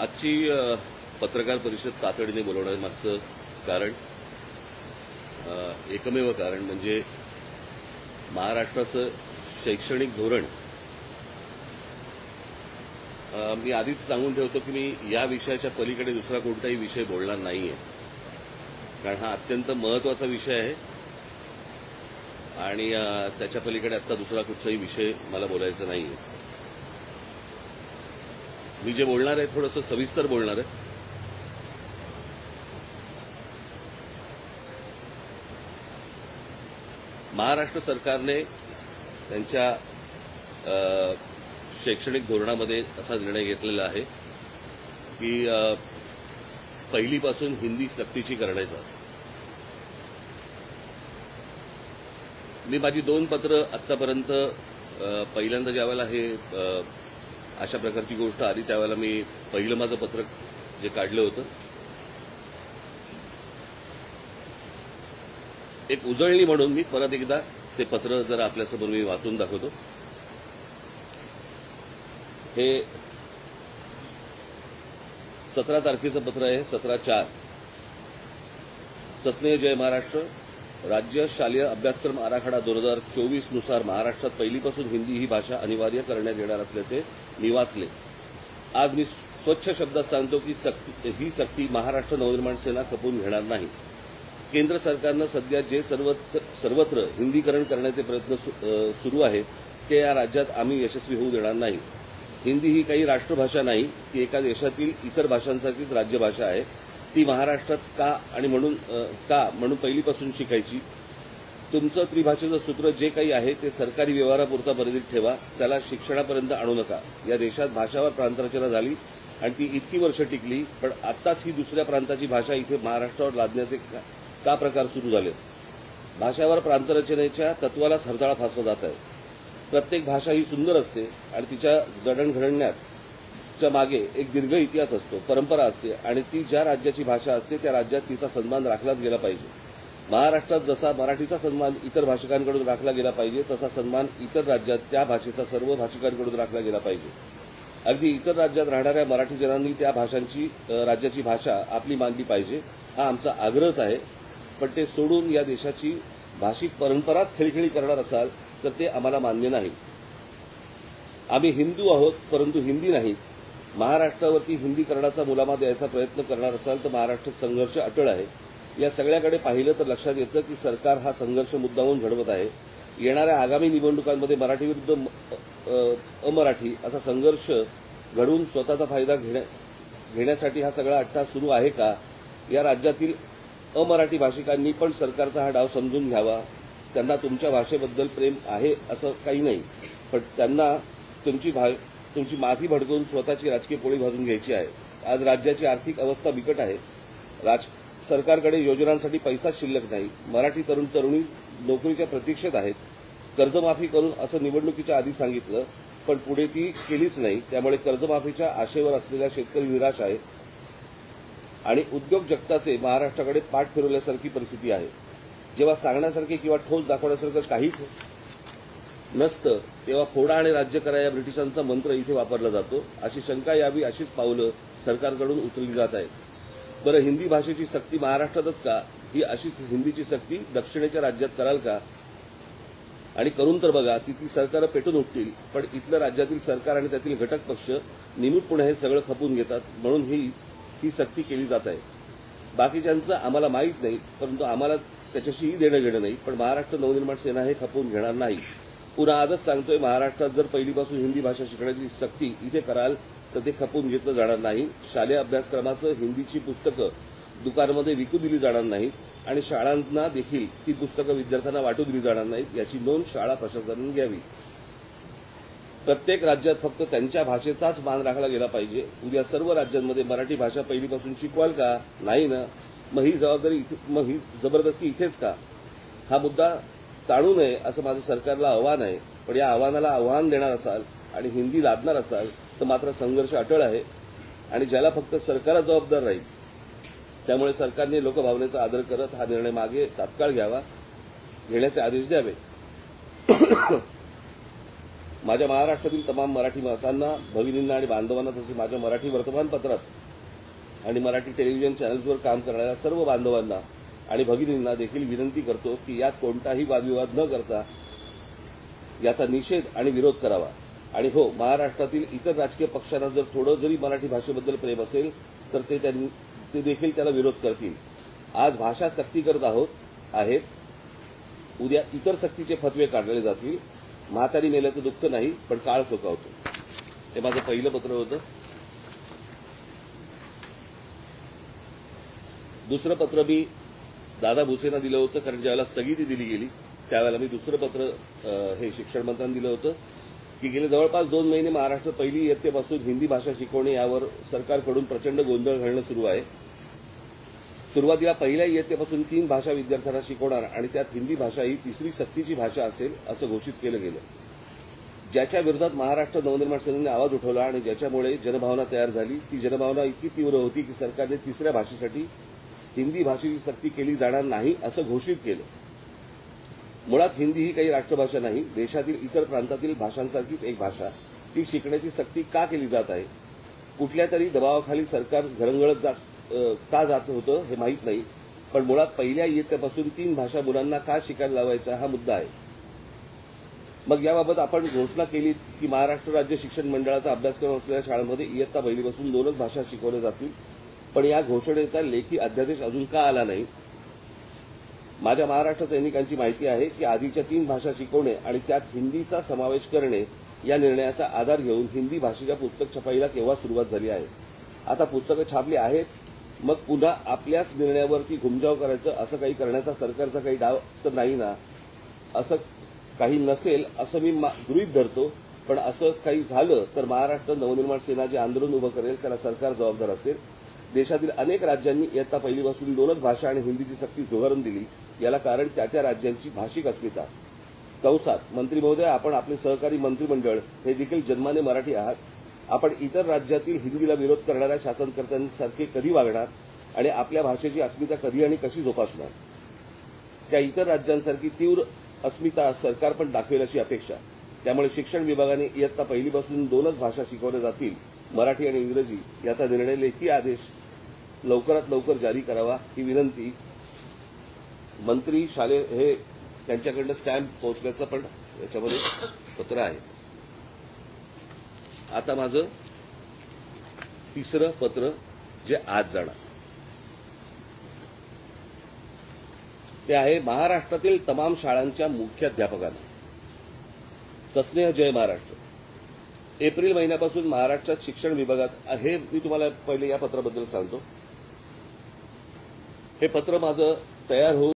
आजची पत्रकार परिषद तातडीने बोलवण्यामागचं कारण एकमेव कारण म्हणजे महाराष्ट्राचं शैक्षणिक धोरण. मी आधीच सांगून ठेवतो की मी या विषयाच्या पलीकडे दुसरा कोणताही विषय बोलणार नाही आहे कारण हा अत्यंत महत्त्वाचा विषय आहे. आणि त्याच्या पलीकडे आत्ता दुसरा कुठचाही विषय मला बोलायचा नाही आहे मी जे बोलणार आहे थोडंसं सविस्तर बोलणार आहे. महाराष्ट्र सरकारने त्यांच्या शैक्षणिक धोरणामध्ये असा निर्णय घेतलेला आहे की पहिलीपासून हिंदी सक्तीची करण्याचा. मी माझी दोन पत्र आतापर्यंत पहिल्यांदा ज्यावेळेला हे अशा प्रकारची गोष्ट आली. त्यावेळेला मी पहिलं माझं पत्र जे काढलं होतं. एक उजळणी म्हणून मी परत एकदा ते पत्र जर आपल्यासमोर मी वाचून दाखवतो. हे सतरा तारखेचं पत्र आहे सतरा चार. सस्नेह जय महाराष्ट्र. राज्य शालेय अभ्यासक्रम आराखडा दोन हजार चोवीसनुसार महाराष्ट्रात पहिलीपासून हिंदी ही भाषा अनिवार्य करण्यात येणार असल्याचे मी वाचले. आज मी स्वच्छ शब्दात सांगतो की सक्ती ही सक्ती महाराष्ट्र नवनिर्माण सेना खपवून घेणार नाही. केंद्र सरकारनं सध्या जे सर्वत्र सर्वत्र हिंदीकरण करण्याचे प्रयत्न सु- सुरू आहेत ते या राज्यात आम्ही यशस्वी होऊ देणार नाही. हिंदी ही काही राष्ट्रभाषा नाही ती एका देशातील इतर भाषांसारखीच राज्यभाषा आहे. ती महाराष्ट्रात का आणि म्हणून का म्हणून पहिलीपासून शिकायची? तुमचं त्रिभाषेचं सूत्र जे काही आहे ते सरकारी व्यवहारापुरता मर्यादित ठेवा. त्याला शिक्षणापर्यंत आणू नका. या देशात भाषावर प्रांतरचना झाली आणि ती इतकी वर्ष टिकली पण आत्ताच ही दुसऱ्या प्रांताची भाषा इथे महाराष्ट्रावर लादण्याचे का- का प्रकार सुरू झाले? भाषावर प्रांतरचनेच्या तत्वालाच हरताळा फासला जात आहे. प्रत्येक भाषा ही सुंदर असते आणि तिच्या जडणघडण्यात च्या मागे एक दीर्घ इतिहास असतो परंपरा असते आणि ती ज्या राज्याची भाषा असते त्या राज्यात तिचा सन्मान राखलाच गेला पाहिजे. महाराष्ट्रात जसा मराठीचा सन्मान इतर भाषिकांकडून राखला गेला पाहिजे तसा सन्मान इतर राज्यात त्या भाषेचा सर्व भाषिकांकडून राखला गेला पाहिजे. अगदी इतर राज्यात राहणाऱ्या मराठी जनांनी त्या भाषांची राज्याची भाषा आपली मानली पाहिजे हा आमचा आग्रहच आहे. पण ते सोडून या देशाची भाषिक परंपराच खेळखेळी करणार असाल तर ते आम्हाला मान्य नाही. आम्ही हिंदू आहोत परंतु हिंदी नाहीत. महाराष्ट्रावरती हिंदीकरणाचा मुलामा द्यायचा प्रयत्न करणार असाल तर महाराष्ट्र संघर्ष अटळ आहे. या सगळ्याकडे पाहिलं तर लक्षात येतं की सरकार हा संघर्ष मुद्दाहून घडवत आहे. येणाऱ्या आगामी निवडणुकांमध्ये मराठी विरुद्ध म- अमराठी असा संघर्ष घडवून स्वतःचा फायदा घेण्या घेण्यासाठी हा सगळा अट्टा सुरू आहे का? या राज्यातील अमराठी भाषिकांनी पण सरकारचा हा डाव समजून घ्यावा. त्यांना तुमच्या भाषेबद्दल प्रेम आहे असं काही नाही. पण त्यांना तुमची भा तुमची माथी भडकवून स्वतःची राजकीय पोळी भाजून घ्यायची आहे. आज राज्याची आर्थिक अवस्था बिकट आहे. राज सरकारकडे योजनांसाठी पैसा शिल्लक नाही. मराठी तरुण तरुणी नोकरीच्या प्रतीक्षेत आहेत. कर्जमाफी करून असं निवडणुकीच्या आधी सांगितलं पण पुढे ती केलीच नाही. त्यामुळे कर्जमाफीच्या आशेवर असलेला शेतकरी निराश आहे. आणि उद्योग जगताचे महाराष्ट्राकडे पाठ फिरवल्यासारखी परिस्थिती आहे. जेव्हा सांगण्यासारखे किंवा ठोस दाखवण्यासारखं काहीच नसतं तेव्हा फोडा आणि राज्य करा या ब्रिटिशांचा मंत्र इथे वापरला जातो. अशी शंका यावी अशीच पावलं सरकारकडून उचलली जात आहेत. बरं हिंदी भाषेची सक्ती महाराष्ट्रातच का? ही अशीच हिंदीची सक्ती दक्षिणेच्या राज्यात कराल का? आणि करून तर बघा तिथली सरकारं पेटून उठतील पण इथलं राज्यातील सरकार आणि त्यातील घटक पक्ष निमूटपणे हे सगळं खपून घेतात म्हणून हीच ही सक्ती केली जात आहे. बाकीच्यांचं आम्हाला माहीत नाही परंतु आम्हाला त्याच्याशीही देणं घेणं नाही पण महाराष्ट्र नवनिर्माण सेना हे खपवून घेणार नाही. पुन्हा आजच सांगतोय महाराष्ट्रात जर पहिलीपासून हिंदी भाषा शिकण्याची सक्ती इथे कराल तर ते खपून घेतलं जाणार नाही. शालेय अभ्यासक्रमाचं हिंदीची पुस्तकं दुकानामध्ये विकू दिली जाणार नाहीत आणि शाळांना देखील ती पुस्तकं विद्यार्थ्यांना वाटू दिली जाणार नाहीत याची नोंद शाळा प्रशासनानं घ्यावी. प्रत्येक राज्यात फक्त त्यांच्या भाषेचाच मान राखला गेला पाहिजे. उद्या सर्व राज्यांमध्ये मराठी भाषा पहिलीपासून शिकवाल का? नाही ना. मग ही जबाबदारी इथे मग ही जबरदस्ती इथेच का? हा मुद्दा ताणू नये असं माझं सरकारला आव्हान आहे. पण या आव्हानाला आव्हान देणार असाल आणि हिंदी लादणार असाल तर मात्र संघर्ष अटळ आहे आणि ज्याला फक्त सरकारला जबाबदार राहील त्यामुळे सरकारने लोकभावनेचा आदर करत हा निर्णय मागे तात्काळ घ्यावा घेण्याचे आदेश द्यावे. माझ्या महाराष्ट्रातील तमाम मराठी मतांना भगिनींना आणि बांधवांना तसेच माझ्या मराठी वर्तमानपत्रात आणि मराठी टेलिव्हिजन चॅनल्सवर काम करणाऱ्या सर्व बांधवांना आणि भगिनींना देखील विनंती करतो की यात कोणताही वादविवाद न करता याचा निषेध आणि विरोध करावा. आणि हो महाराष्ट्रातील इतर राजकीय पक्षांना जर थोडं जरी मराठी भाषेबद्दल प्रेम असेल तर ते ते देखील त्याला विरोध करतील. आज भाषा सक्ती करत आहोत आहेत. उद्या इतर सक्तीचे फतवे काढले जातील. म्हातारी मेल्याचं दुःख नाही पण काळ चुकावतो हे माझं पहिलं पत्र होतं. दुसरं पत्र मी दादा भुसेना दिलं होतं कारण ज्यावेळेला स्थगिती दिली गेली त्यावेळेला मी दुसरं पत्र हे शिक्षण मंत्र्यांना दिलं होतं की गेले जवळपास दोन महिने महाराष्ट्र पहिली इयत्तेपासून हिंदी भाषा शिकवणे यावर सरकारकडून प्रचंड गोंधळ घालणं सुरू आहे. सुरुवातीला पहिल्या इयत्तेपासून तीन भाषा विद्यार्थ्यांना शिकवणार आणि त्यात हिंदी भाषा ही तिसरी सक्तीची भाषा असेल असं घोषित केलं गेलं. ज्याच्या विरोधात महाराष्ट्र नवनिर्माण सेनेने आवाज उठवला आणि ज्याच्यामुळे जनभावना तयार झाली ती जनभावना इतकी तीव्र होती की सरकारने तिसऱ्या भाषेसाठी हिंदी भाषेची सक्ती केली जाणार नाही असं घोषित केलं. मुळात हिंदी ही काही राष्ट्रभाषा नाही देशातील इतर प्रांतातील भाषांसारखीच एक भाषा. ती शिकण्याची सक्ती का केली जात आहे? कुठल्या तरी दबावाखाली सरकार घरंगळत जात का जात होतं हे माहीत नाही पण मुळात पहिल्या इयत्तेपासून तीन भाषा मुलांना का शिकायला लावायचा हा मुद्दा आहे. मग याबाबत आपण घोषणा केली की महाराष्ट्र राज्य शिक्षण मंडळाचा अभ्यासक्रम असलेल्या शाळांमध्ये इयत्ता पहिलीपासून दोनच भाषा शिकवल्या जातील. पण या घोषणेचा लेखी अध्यादेश अजून का आला नाही? माझ्या महाराष्ट्र सैनिकांची माहिती आहे की आधीच्या तीन भाषा शिकवणे आणि त्यात हिंदीचा समावेश करणे या निर्णयाचा आधार घेऊन हिंदी भाषेच्या पुस्तक छपाईला केव्हा सुरुवात झाली आहे? आता पुस्तकं छापली आहेत मग पुन्हा आपल्याच निर्णयावरती घुमजाव करायचं असं काही करण्याचा सरकारचा काही डाव तर नाही ना? असं काही नसेल असं मी मा- गृहीत धरतो. पण असं काही झालं तर महाराष्ट्र नवनिर्माण सेना जे आंदोलन उभं करेल त्याला सरकार जबाबदार असेल. देशातील अनेक राज्यांनी इयत्ता पहिलीपासून दोनच भाषा आणि हिंदीची सक्ती झुगारून दिली. याला कारण त्या त्या राज्यांची भाषिक अस्मिता. कंसात मंत्री महोदय आपण आपले सहकारी मंत्रिमंडळ हे देखील जन्माने मराठी आहात. आपण इतर राज्यातील हिंदीला विरोध करणाऱ्या शासनकर्त्यांसारखे कधी वागणार आणि आपल्या भाषेची अस्मिता कधी आणि कशी जोपासणार? त्या इतर राज्यांसारखी तीव्र अस्मिता सरकार पण दाखवेल अशी अपेक्षा. त्यामुळे शिक्षण विभागाने इयत्ता पहिलीपासून दोनच भाषा शिकवल्या जातील मराठी आणि इंग्रजी याचा निर्णय लेखी आदेश लवकरात लवकर जारी करावा ही विनंती. मंत्री शाले हे त्यांच्याकडनं स्टॅम्प पोहोचल्याचं पण याच्यामध्ये पत्र आहे. आता माझं तिसरं पत्र जे आज जाणार. ते आहे महाराष्ट्रातील तमाम शाळांच्या मुख्याध्यापकांना. सस्नेह जय महाराष्ट्र. एप्रिल महिन्यापासून महाराष्ट्रात शिक्षण विभागात हे मी तुम्हाला पहिले या पत्राबद्दल सांगतो. हे पत्र माझं तयार होऊन